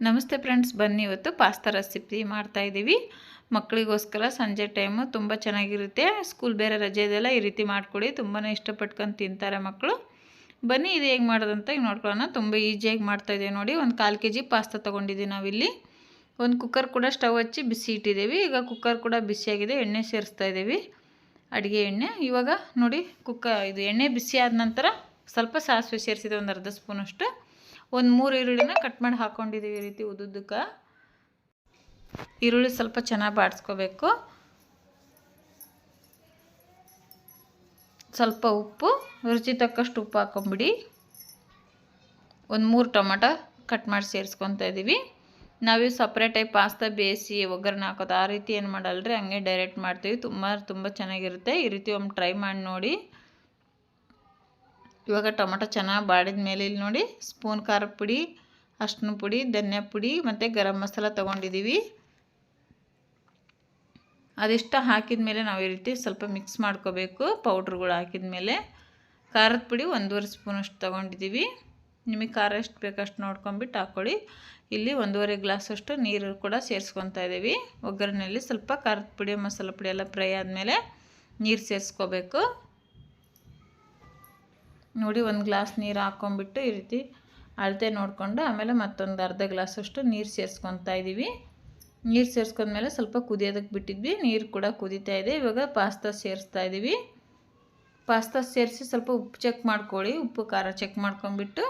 ನಮಸ್ತೆ ಫ್ರೆಂಡ್ಸ್, ಬನ್ನಿ ಇವತ್ತು ಪಾಸ್ತಾ ರೆಸಿಪಿ ಮಾಡ್ತಾಯಿದ್ದೀವಿ ಮಕ್ಕಳಿಗೋಸ್ಕರ ಸಂಜೆ ಟೈಮು ತುಂಬ ಚೆನ್ನಾಗಿರುತ್ತೆ. ಸ್ಕೂಲ್ ಬೇರೆ ರಜೆ ಇದೆಲ್ಲ ಈ ರೀತಿ ಮಾಡಿಕೊಡಿ ತುಂಬಾ ಇಷ್ಟಪಟ್ಕೊಂಡು ತಿಂತಾರೆ ಮಕ್ಕಳು. ಬನ್ನಿ, ಇದು ಹೇಗೆ ಮಾಡೋದಂತ ಈಗ ನೋಡ್ಕೊಳ್ಳೋಣ. ತುಂಬ ಈಸಿಯಾಗಿ ಮಾಡ್ತಾಯಿದ್ದೀವಿ ನೋಡಿ. ಒಂದು ಕಾಲು ಕೆ ಜಿ ಪಾಸ್ತಾ ತೊಗೊಂಡಿದ್ದೀವಿ ನಾವಿಲ್ಲಿ. ಒಂದು ಕುಕ್ಕರ್ ಕೂಡ ಸ್ಟವ್ ಹಚ್ಚಿ ಬಿಸಿ ಇಟ್ಟಿದ್ದೀವಿ. ಈಗ ಕುಕ್ಕರ್ ಕೂಡ ಬಿಸಿಯಾಗಿದೆ. ಎಣ್ಣೆ ಸೇರಿಸ್ತಾ ಇದ್ದೀವಿ. ಅಡುಗೆ ಎಣ್ಣೆ. ಇವಾಗ ನೋಡಿ, ಕುಕ್ಕ, ಇದು ಎಣ್ಣೆ ಬಿಸಿ ಆದ ನಂತರ ಸ್ವಲ್ಪ ಸಾಸಿವೆ ಸೇರಿಸಿದೆ ಒಂದು ಅರ್ಧ ಸ್ಪೂನಷ್ಟು ಒಂದು ಮೂರು ಈರುಳ್ಳಿನ ಕಟ್ ಮಾಡಿ ಹಾಕ್ಕೊಂಡಿದ್ದೀವಿ ಈ ರೀತಿ ಉದ್ದುದ್ದಕ್ಕೆ. ಈರುಳ್ಳಿ ಸ್ವಲ್ಪ ಚೆನ್ನಾಗಿ ಬಾಡಿಸ್ಕೋಬೇಕು. ಸ್ವಲ್ಪ ಉಪ್ಪು, ರುಚಿ ತಕ್ಕಷ್ಟು ಉಪ್ಪು ಹಾಕೊಂಬಿಡಿ. ಒಂದು ಮೂರು ಟೊಮೆಟೊ ಕಟ್ ಮಾಡಿ ಸೇರಿಸ್ಕೊತಾ ಇದ್ದೀವಿ ನಾವು ಸಪ್ರೇಟಾಗಿ ಪಾಸ್ತಾ ಬೇಯಿಸಿ ಒಗ್ಗರಣೆ ಹಾಕೋದು ಆ ರೀತಿ ಏನು ಮಾಡಲ್ರಿ, ಹಂಗೆ ಡೈರೆಕ್ಟ್ ಮಾಡ್ತೀವಿ. ತುಂಬ ತುಂಬ ಚೆನ್ನಾಗಿರುತ್ತೆ. ಈ ರೀತಿ ಒಮ್ಮೆ ಟ್ರೈ ಮಾಡಿ ನೋಡಿ. ಇವಾಗ ಟೊಮೆಟೊ ಚೆನ್ನಾಗಿ ಬಾಡಿದ ಮೇಲೆ ಇಲ್ಲಿ ನೋಡಿ ಸ್ಪೂನ್ ಖಾರದ ಪುಡಿ, ಅಷ್ಟನ ಪುಡಿ, ಧನ್ಯ ಪುಡಿ ಮತ್ತು ಗರಂ ಮಸಾಲ ತೊಗೊಂಡಿದ್ದೀವಿ ಅದಿಷ್ಟು ಹಾಕಿದ ಮೇಲೆ ನಾವು ಈ ರೀತಿ ಸ್ವಲ್ಪ ಮಿಕ್ಸ್ ಮಾಡ್ಕೋಬೇಕು ಪೌಡ್ರ್ಗಳು ಹಾಕಿದ ಮೇಲೆ. ಖಾರದ ಪುಡಿ ಒಂದೂವರೆ ಸ್ಪೂನಷ್ಟು ತೊಗೊಂಡಿದ್ದೀವಿ ನಿಮಗೆ ಖಾರ ಎಷ್ಟು ಬೇಕಷ್ಟು ನೋಡ್ಕೊಂಬಿಟ್ಟು ಹಾಕ್ಕೊಳ್ಳಿ ಇಲ್ಲಿ ಒಂದೂವರೆ ಗ್ಲಾಸಷ್ಟು ನೀರು ಕೂಡ ಸೇರಿಸ್ಕೊತಾ ಇದ್ದೀವಿ. ಒಗ್ಗರಣೆಯಲ್ಲಿ ಸ್ವಲ್ಪ ಖಾರದ ಪುಡಿ, ಮಸಾಲೆ ಪುಡಿ ಎಲ್ಲ ಫ್ರೈ ಆದಮೇಲೆ ನೀರು ಸೇರಿಸ್ಕೋಬೇಕು. ನೋಡಿ ಒಂದು ಗ್ಲಾಸ್ ನೀರು ಹಾಕ್ಕೊಂಬಿಟ್ಟು ಈ ರೀತಿ ಅಳತೆ ನೋಡಿಕೊಂಡು ಆಮೇಲೆ ಮತ್ತೊಂದು ಅರ್ಧ ಗ್ಲಾಸಷ್ಟು ನೀರು ಸೇರಿಸ್ಕೊತಾ ಇದ್ದೀವಿ ನೀರು ಸೇರಿಸ್ಕೊಂಡ್ಮೇಲೆ ಸ್ವಲ್ಪ ಕುದಿಯೋದಕ್ಕೆ ಬಿಟ್ಟಿದ್ವಿ. ನೀರು ಕೂಡ ಕುದೀತಾ ಇದೆ. ಇವಾಗ ಪಾಸ್ತಾ ಸೇರಿಸ್ತಾ ಇದ್ದೀವಿ ಪಾಸ್ತಾ ಸೇರಿಸಿ ಸ್ವಲ್ಪ ಉಪ್ಪು ಚೆಕ್ ಮಾಡ್ಕೊಳ್ಳಿ. ಉಪ್ಪು, ಖಾರ ಚೆಕ್ ಮಾಡ್ಕೊಂಬಿಟ್ಟು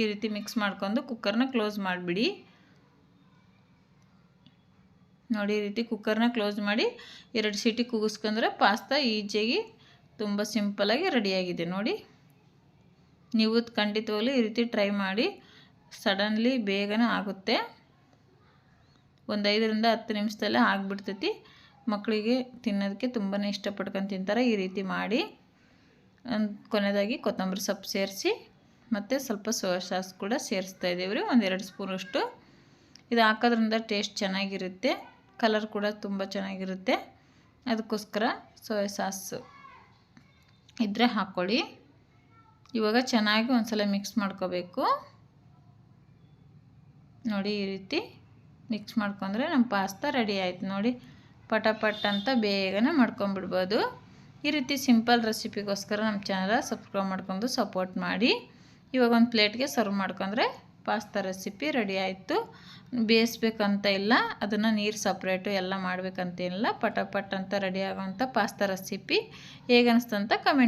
ಈ ರೀತಿ ಮಿಕ್ಸ್ ಮಾಡ್ಕೊಂಡು ಕುಕ್ಕರ್ನ ಕ್ಲೋಸ್ ಮಾಡಿಬಿಡಿ. ನೋಡಿ ಈ ರೀತಿ ಕುಕ್ಕರ್ನ ಕ್ಲೋಸ್ ಮಾಡಿ ಎರಡು ಸೀಟಿ ಕೂಗಿಸ್ಕೊಂಡ್ರೆ ಪಾಸ್ತಾ ಈಜಿಯಾಗಿ ತುಂಬ ಸಿಂಪಲಾಗಿ ರೆಡಿಯಾಗಿದೆ ನೋಡಿ. ನೀವು ಖಂಡಿತವಾಗ್ಲೂ ಈ ರೀತಿ ಟ್ರೈ ಮಾಡಿ ಸಡನ್ಲಿ ಬೇಗನೆ ಆಗುತ್ತೆ. ಒಂದು ಐದರಿಂದ ಹತ್ತು ನಿಮಿಷದಲ್ಲೇ ಆಗಿಬಿಡ್ತೈತಿ. ಮಕ್ಕಳಿಗೆ ತಿನ್ನೋದಕ್ಕೆ ತುಂಬಾ ಇಷ್ಟಪಡ್ಕೊಂಡು ತಿಂತಾರೆ. ಈ ರೀತಿ ಮಾಡಿ ಕೊನೆಯದಾಗಿ ಕೊತ್ತಂಬರಿ ಸೊಪ್ಪು ಸೇರಿಸಿ, ಮತ್ತು ಸ್ವಲ್ಪ ಸೋಯಾ ಸಾಸ್ ಕೂಡ ಸೇರಿಸ್ತಾ ಇದ್ದೀವಿ ರೀ, ಒಂದೆರಡು ಸ್ಪೂನಷ್ಟು. ಇದು ಹಾಕೋದ್ರಿಂದ ಟೇಸ್ಟ್ ಚೆನ್ನಾಗಿರುತ್ತೆ. ಕಲರ್ ಕೂಡ ತುಂಬ ಚೆನ್ನಾಗಿರುತ್ತೆ. ಅದಕ್ಕೋಸ್ಕರ ಸೋಯಾ ಸಾಸು ಇದ್ದರೆ ಹಾಕ್ಕೊಳ್ಳಿ ಇವಾಗ ಚೆನ್ನಾಗಿ ಒಂದ್ಸಲ ಮಿಕ್ಸ್ ಮಾಡ್ಕೋಬೇಕು. ನೋಡಿ ಈ ರೀತಿ ಮಿಕ್ಸ್ ಮಾಡ್ಕೊಂಡ್ರೆ ನಮ್ಮ ಪಾಸ್ತಾ ರೆಡಿ ಆಯಿತು. ನೋಡಿ ಪಟ ಪಟ್ ಅಂತ ಬೇಗನೆ ಮಾಡ್ಕೊಂಬಿಡ್ಬೋದು ಈ ರೀತಿ ಸಿಂಪಲ್ ರೆಸಿಪಿಗೋಸ್ಕರ ನಮ್ಮ ಚಾನಲ್ ಸಬ್ಸ್ಕ್ರೈಬ್ ಮಾಡ್ಕೊಂಡು ಸಪೋರ್ಟ್ ಮಾಡಿ. ಇವಾಗ ಒಂದು ಪ್ಲೇಟ್ಗೆ ಸರ್ವ್ ಮಾಡ್ಕೊಂಡ್ರೆ ಪಾಸ್ತಾ ರೆಸಿಪಿ ರೆಡಿ ಆಯಿತು. ಬೇಯಿಸ್ಬೇಕಂತ ಇಲ್ಲ. ಅದನ್ನು ನೀರು ಸಪ್ರೇಟು ಎಲ್ಲ ಮಾಡಬೇಕಂತೇನಿಲ್ಲ ಪಟ ಪಟ್ ಅಂತ ರೆಡಿ ಆಗೋವಂಥ ಪಾಸ್ತಾ ರೆಸಿಪಿ ಹೇಗೆ ಅನಿಸ್ತಂತ ಕಮೆಂಟ್